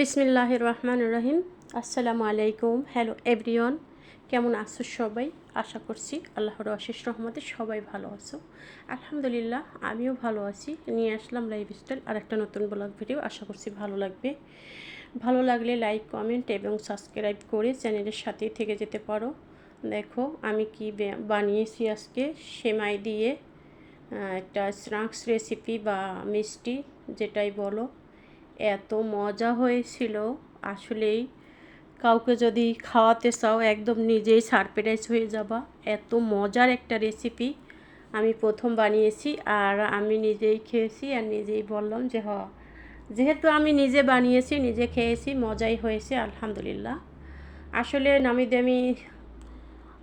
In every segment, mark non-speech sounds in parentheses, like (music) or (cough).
বিসমিল্লাহ রহমান রহিম আসসালামু আলাইকুম হ্যালো এভরিওয়ান কেমন আছো সবাই? আশা করছি আল্লাহর অশেষ রহমতে সবাই ভালো আছো। আলহামদুলিল্লাহ, আমিও ভালো আছি। নিয়ে আসলাম লাইফ স্টাইল আর একটা নতুন ব্লগ ভিডিও আশা করছি ভালো লাগবে। ভালো লাগলে লাইক কমেন্ট এবং সাবস্ক্রাইব করে চ্যানেলের সাথেই থেকে যেতে পারো। দেখো, আমি কি বানিয়েছি আজকে? সেমাই দিয়ে একটা স্ন্যাক্স রেসিপি বা মিষ্টি, যেটাই বলো। এত মজা হয়েছিল। আসলেই কাউকে যদি খাওয়াতে চাও, একদম নিজেই সারপ্রাইজ হয়ে যাবা। এত মজার একটা রেসিপি আমি প্রথম বানিয়েছি আর আমি নিজেই খেয়েছি আর নিজেই বললাম যে, হ। যেহেতু আমি নিজে বানিয়েছি, নিজে খেয়েছি, মজাই হয়েছে, আলহামদুলিল্লাহ। আসলে নামি দামি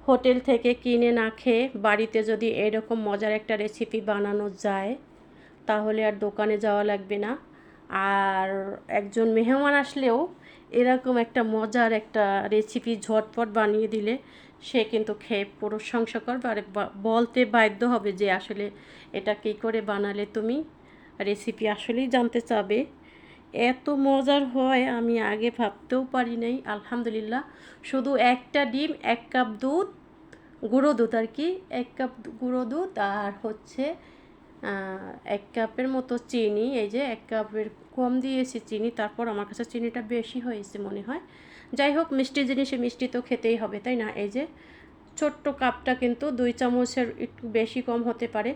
হোটেল থেকে কিনে না খেয়ে বাড়িতে যদি এরকম মজার একটা রেসিপি বানানো যায়, তাহলে আর দোকানে যাওয়া লাগবে না। আর একজন মেহমান আসলেও এরকম একটা মজার একটা রেসিপি ঝটপট বানিয়ে দিলে সে কিন্তু খেয়ে প্রশংসা করবে। আর বলতে বাধ্য হবে যে আসলে এটা কী করে বানালে তুমি? রেসিপি আসলেই জানতে চাবে। এত মজার হয় আমি আগে ভাবতেও পারি নাই, আলহামদুলিল্লাহ। শুধু একটা ডিম, এক কাপ দুধ, গুঁড়ো দুধ আর কি, এক কাপ গুঁড়ো দুধ আর হচ্ছে এক কাপের মতো চিনি, এই যে এক কাপের কম দিয়েছি চিনি, তারপর আমার কাছে চিনিটা বেশি হয়েছে মনে হয়। যাই হোক, মিষ্টি জিনিসে মিষ্টি তো খেতেই হবে, তাই না? এই যে ছোট্ট কাপটা কিন্তু দুই চামচের একটু বেশি কম হতে পারে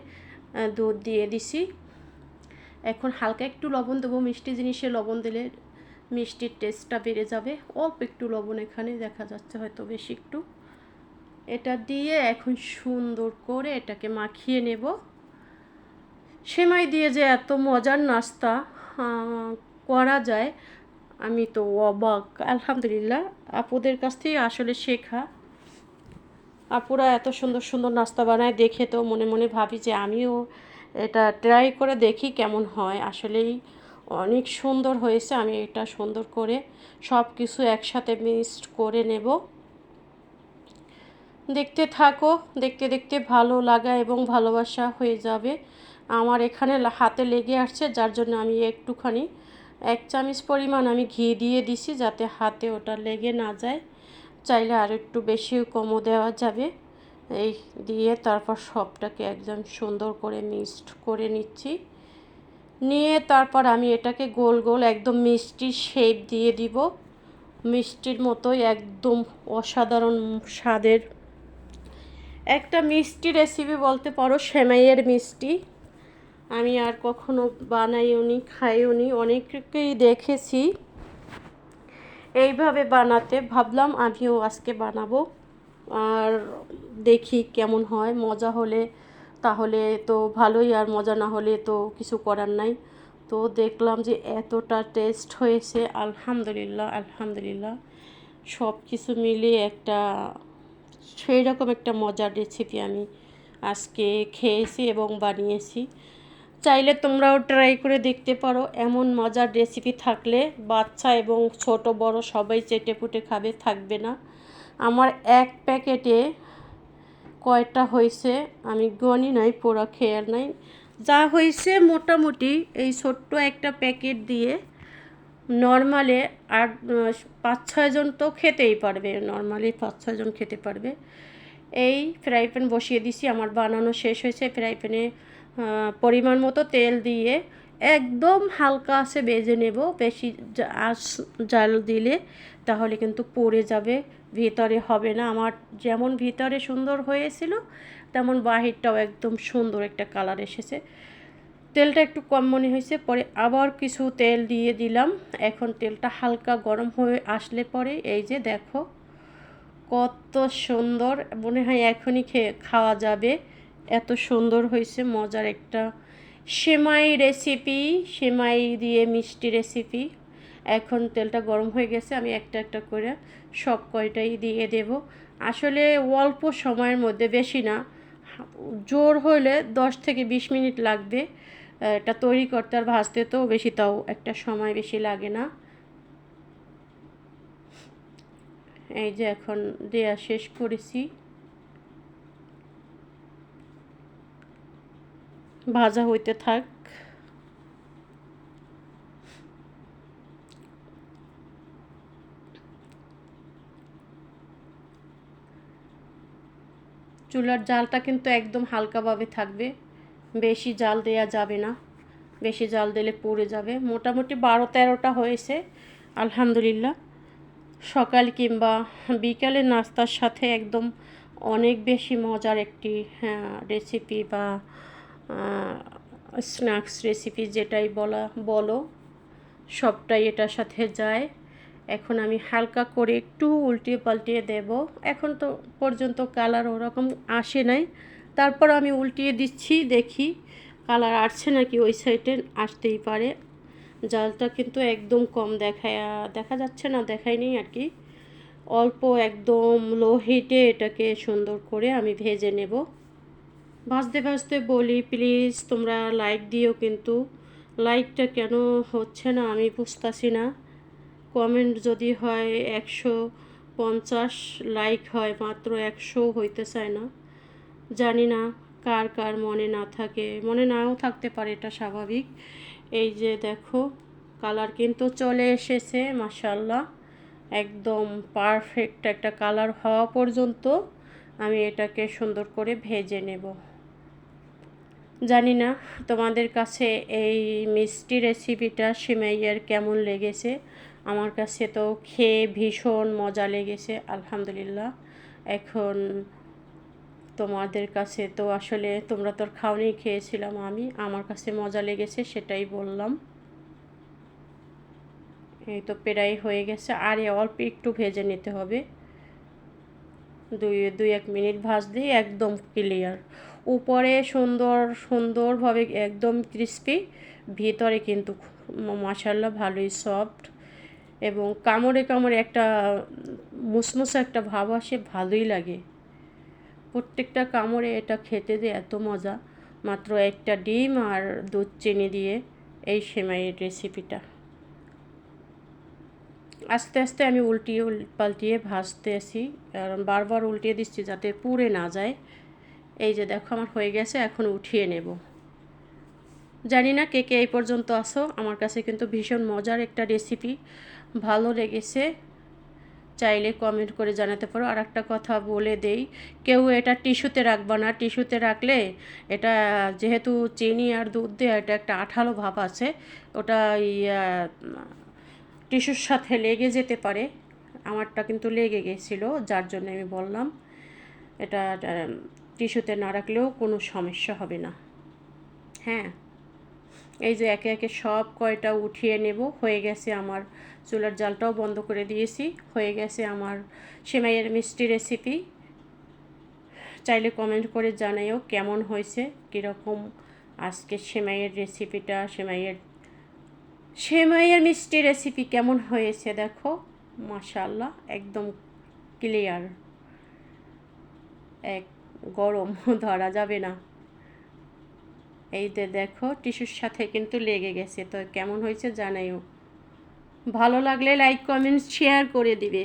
দুধ দিয়ে দিছি। এখন হালকা একটু লবণ দেবো, মিষ্টি জিনিসে লবণ দিলে মিষ্টির টেস্টটা বেড়ে যাবে। অল্প একটু লবণ এখানে, দেখা যাচ্ছে হয়তো বেশি একটু। এটা দিয়ে এখন সুন্দর করে এটাকে মাখিয়ে নেব। সেমাই দিয়ে যে এত মজার নাস্তা করা যায়, আমি তো অবাক। আলহামদুলিল্লাহ, আপুদের কাছ থেকে আসলে শেখা। আপুরা এত সুন্দর সুন্দর নাস্তা বানায়, দেখে তো মনে মনে ভাবি যে আমিও এটা ট্রাই করে দেখি কেমন হয়। আসলেই অনেক সুন্দর হয়েছে, আমি এটা সুন্দর করে সব কিছু একসাথে মিক্সড করে নেব। দেখতে থাকো, দেখতে দেখতে ভালো লাগা এবং ভালোবাসা হয়ে যাবে। আমার এখানে হাতে লেগে আসছে, যার জন্য আমি একটুখানি এক চামচ পরিমাণ আমি ঘি দিয়ে দিছি যাতে হাতে ওটা লেগে না যায়। চাইলে আর একটু বেশিও কমও দেওয়া যাবে। এই দিয়ে তারপর সবটাকে একদম সুন্দর করে মিক্সড করে নিচ্ছি। নিয়ে তারপর আমি এটাকে গোল গোল একদম মিষ্টির শেপ দিয়ে দিব। মিষ্টির মতোই একদম অসাধারণ স্বাদের। একটা মিষ্টি রেসিপি বলতে পারো, সেমাইয়ের মিষ্টি। আমি আর কখনো বানাইও নি খাইও নি অনেককেই দেখেছি। এইভাবে বানাতে ভাবলাম, আমিও আজকে বানাবো। আর দেখি কেমন হয়, মজা হলে। তাহলে তো ভালোই, আর মজা না হলে তো কিছু করার নাই। তো দেখলাম যে এতটা টেস্ট হয়েছে, আলহামদুলিল্লাহ আলহামদুলিল্লাহ। সব কিছু মিলিয়ে একটা সেই রকম একটা মজার রেসিপি আমি আজকে খেয়েছি এবং বানিয়েছি। চাইলে তোমরাও ট্রাই করে দেখতে পারো। এমন মজার রেসিপি থাকলে বাচ্চা এবং ছোট বড় সবাই চেটে পুটে খাবে, থাকবে না। আমার এক প্যাকেটে কয়টা হয়েছে আমি গনি নাই, পোড়া খেয়ার নাই। যা হয়েছে মোটামুটি এই ছোট্ট একটা প্যাকেট দিয়ে নর্মালে আর পাঁচ ছয়জন তো খেতেই পারবে নর্মালি পাঁচ ছয়জন খেতে পারবে। এই ফ্রাই প্যান বসিয়ে দিছি, আমার বানানো শেষ হয়েছে ফ্রাই প্যানে পরিমাণ মতো তেল দিয়ে একদম হালকা আছে বেজে নেব, বেশি আঁচ জাল দিলে তাহলে কিন্তু পড়ে যাবে, ভিতরে হবে না। আমার যেমন ভিতরে সুন্দর হয়েছিল, তেমন বাহিরটাও একদম সুন্দর একটা কালার এসেছে। তেলটা একটু কম মনে হয়েছে, পরে আবার কিছু তেল দিয়ে দিলাম। এখন তেলটা হালকা গরম হয়ে আসলে পরে এই যে দেখো, কত সুন্দর, মনে হয় এখনই খেয়ে খাওয়া যাবে। এত সুন্দর হয়েছে, মজার একটা সেমাই রেসিপি সেমাই দিয়ে মিষ্টি রেসিপি এখন তেলটা গরম হয়ে গেছে, আমি একটা একটা করে সব কয়টাই দিয়ে দেব। আসলে অল্প সময়ের মধ্যে, বেশি না, জোর হলে দশ থেকে বিশ মিনিট লাগবে। এটা তৈরি করতে আর ভাজতে তো বেশি, তাও একটা সময় বেশি লাগে না। এই যে এখন দেয়া শেষ করেছি। ভাজা হইতে থাক। চুলার জালটা কিন্তু একদম হালকাভাবে থাকবে। বেশি জাল দেয়া যাবে না। বেশি জাল দিলে পড়ে যাবে। মোটামুটি বারো তেরোটা হয়েছে, আলহামদুলিল্লাহ। সকাল কিংবা বিকালে নাস্তার সাথে একদম অনেক বেশি মজার একটি হ্যাঁ, রেসিপি বা স্ন্যাক্স রেসিপি যেটাই বলা, বলো, সবটাই এটার সাথে যায়। এখন আমি হালকা করে একটু উল্টিয়ে পাল্টিয়ে দেব। এখন তো পর্যন্ত কালার ওরকম আসে নাই। তারপর আমি উল্টিয়ে দিচ্ছি, দেখি কালার আসছে নাকি ওই সাইডে আসতেই পারে। জালটা কিন্তু একদম কম দেখায়, দেখা যাচ্ছে না দেখায়নি আর কি। অল্প একদম লো হিটে এটাকে সুন্দর করে আমি ভেজে নেব। ভাজতে ভাজতে বলি প্লিজ তোমরা লাইক দিও কিন্তু। লাইকটা কেন হচ্ছে না আমি বুঝতেছি না। কমেন্ট যদি হয় একশো পঞ্চাশ লাইক হয় মাত্র একশো হইতে চায় না। জানি না কার কার মনে না থাকে। মনে নাও থাকতে পারে, এটা স্বাভাবিক। এই যে দেখো কালার কিন্তু চলে এসেছে মাসাল্লাহ একদম পারফেক্ট একটা কালার হওয়া পর্যন্ত আমি এটাকে সুন্দর করে ভেজে নেব। জানি না, তোমাদের কাছে এই মিষ্টি রেসিপিটা সিমাইয়ের কেমন লেগেছে? আমার কাছে তো খেয়ে ভীষণ মজা লেগেছে, আলহামদুলিল্লাহ। এখন তোমাদের কাছে তো আসলে তোমরা তোর খাওয়ানি খেয়েছিলাম আমি, আমার কাছে মজা লেগেছে সেটাই বললাম। এই তো প্রায় হয়ে গেছে, আর অল্প একটু ভেজে নিতে হবে। দুই দুই এক মিনিট ভাজলেই একদম ক্লিয়ার উপরে সুন্দর, সুন্দরভাবে একদম ক্রিস্পি ভিতরে কিন্তু মশাল্লা ভালোই সফট এবং কামড়ে কামড়ে একটা, মুসমুসে একটা ভাব আসে, ভালোই লাগে। প্রত্যেকটা কামড়ে এটা খেতে দিয়ে এত মজা। মাত্র একটা ডিম আর দুধ চিনি দিয়ে এই সেমাইয়ের রেসিপিটা আস্তে আস্তে আমি উল্টিয়ে পাল্টিয়ে ভাজতে আসি কারণ বারবার উল্টিয়ে দিচ্ছি যাতে পুড়ে না যায়। এই যে দেখো আমার হয়ে গেছে, এখন উঠিয়ে নেব। জানি না কে কে এই পর্যন্ত আসো আমার কাছে কিন্তু ভীষণ মজার একটা রেসিপি ভালো লেগেছে, চাইলে কমেন্ট করে জানাতে পারো। আর একটা কথা বলে দেই, কেউ এটা টিস্যুতে রাখবা না। টিস্যুতে রাখলে এটা যেহেতু চিনি আর দুধ দিয়ে এটা একটা আঠালো ভাব আছে, ওটা টিস্যুর সাথে লেগে যেতে পারে। আমারটা কিন্তু লেগে গেছিল, যার জন্য আমি বললাম, এটা টিস্যুতে না রাখলেও কোনো সমস্যা হবে না। হ্যাঁ এই যে একে একে সব কয়টা উঠিয়ে নেব, হয়ে গেছে আমার চুলার জালটাও বন্ধ করে দিয়েছি, হয়ে গেছে আমার সেমাইয়ের মিষ্টি রেসিপি চাইলে কমেন্ট করে জানাইও কেমন হয়েছে, কীরকম আজকে সেমাইয়ের রেসিপিটা সেমাইয়ের সেমাইয়ের মিষ্টি রেসিপি কেমন হয়েছে দেখো? মাশাল্লাহ একদম ক্লিয়ার এক গরম, (laughs) ধরা যাবে না। এই যে দেখো, টিস্যুর সাথে কিন্তু লেগে গেছে। তো কেমন হয়েছে জানাইও। ভালো লাগলে লাইক কমেন্ট শেয়ার করে দিবে।